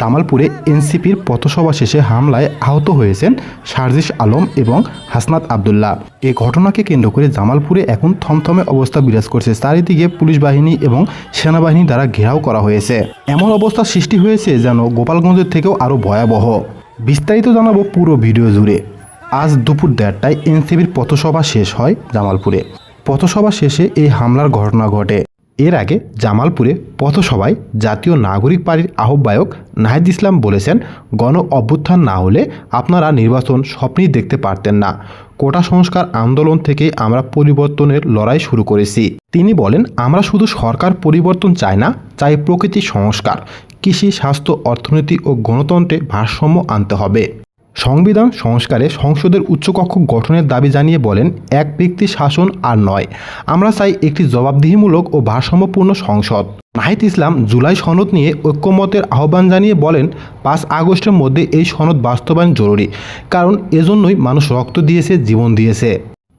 কামালপুরে এনসিপির পথসভা শেষে হামলায় আহত হয়েছেন সার্জিস আলম এবং হাসনাত আবদুল্লাহ। এ ঘটনাকে কেন্দ্র করে জামালপুরে এখন থমথমে অবস্থা বিরাজ করছে। চারিদিকে পুলিশ বাহিনী এবং সেনাবাহিনী দ্বারা ঘেরাও করা হয়েছে। এমন অবস্থা সৃষ্টি হয়েছে যেন গোপালগঞ্জের থেকেও আরও ভয়াবহ। বিস্তারিত জানাব পুরো ভিডিও জুড়ে। আজ দুপুর দেড়টায় এনসিবির পথসভা শেষ হয় জামালপুরে। পথসভা শেষে এই হামলার ঘটনা ঘটে। এর আগে জামালপুরে পথসভায় জাতীয় নাগরিক পার্টির আহ্বায়ক নাহিদ ইসলাম বলেছেন, গণ অভ্যুত্থান না হলে আপনারা নির্বাচন স্বপ্নেই দেখতে পারতেন না। কোটা সংস্কার আন্দোলন থেকে আমরা পরিবর্তনের লড়াই শুরু করেছি। তিনি বলেন, আমরা শুধু সরকার পরিবর্তন চাই না, চাই প্রকৃতি সংস্কার। কৃষি, স্বাস্থ্য, অর্থনীতি ও গণতন্ত্রে ভারসাম্য আনতে হবে। সংবিধান সংস্কারে সংসদের উচ্চকক্ষ গঠনের দাবি জানিয়ে বলেন, এক ব্যক্তি শাসন আর নয়। আমরা চাই একটি জবাবদিহিমূলক ও ভারসাম্যপূর্ণ সংসদ। নাহিদ ইসলাম জুলাই সনদ নিয়ে ঐক্যমতের আহ্বান জানিয়ে বলেন, পাঁচ আগস্টের মধ্যে এই সনদ বাস্তবায়ন জরুরি, কারণ এজন্যই মানুষ রক্ত দিয়েছে, জীবন দিয়েছে।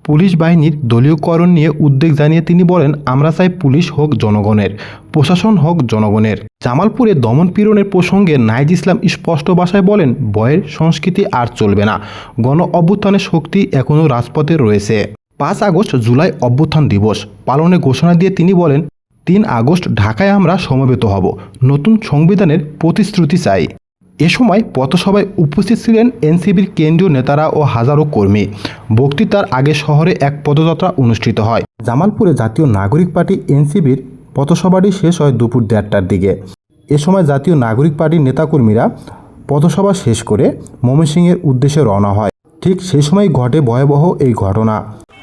পুলিশ বাহিনীর দলীয়করণ নিয়ে উদ্বেগ জানিয়ে তিনি বলেন, আমরা চাই পুলিশ হোক জনগণের, প্রশাসন হোক জনগণের। জামালপুরে দমন পীড়নের প্রসঙ্গে নাইজ ইসলাম স্পষ্ট ভাষায় বলেন বয়ের সংস্কৃতি আর চলবে না। গণ অভ্যুত্থানের শক্তি এখনও রাজপথে রয়েছে। পাঁচ আগস্ট জুলাই অভ্যুত্থান দিবস পালনে ঘোষণা দিয়ে তিনি বলেন, তিন আগস্ট ঢাকায় আমরা সমবেত হব। নতুন সংবিধানের প্রতিশ্রুতি চাই। এ সময় পথসভায় উপস্থিত ছিলেন এনসিবির কেন্দ্রীয় নেতারা ও হাজারো কর্মী। বক্তৃতার আগে শহরে এক পদযাত্রা অনুষ্ঠিত হয়। জামালপুরে জাতীয় নাগরিক পার্টি এনসিবির পথসভাটি শেষ হয় দুপুর দেড়টার দিকে। এ সময় জাতীয় নাগরিক পার্টির নেতাকর্মীরা পথসভা শেষ করে ময়মনসিংহের উদ্দেশ্যে রওনা হয়। ঠিক সেই সময় ঘটে ভয়াবহ এই ঘটনা।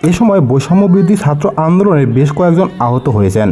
এ সময় বৈষম্য বৃদ্ধি ছাত্র আন্দোলনের বেশ কয়েকজন আহত হয়েছেন।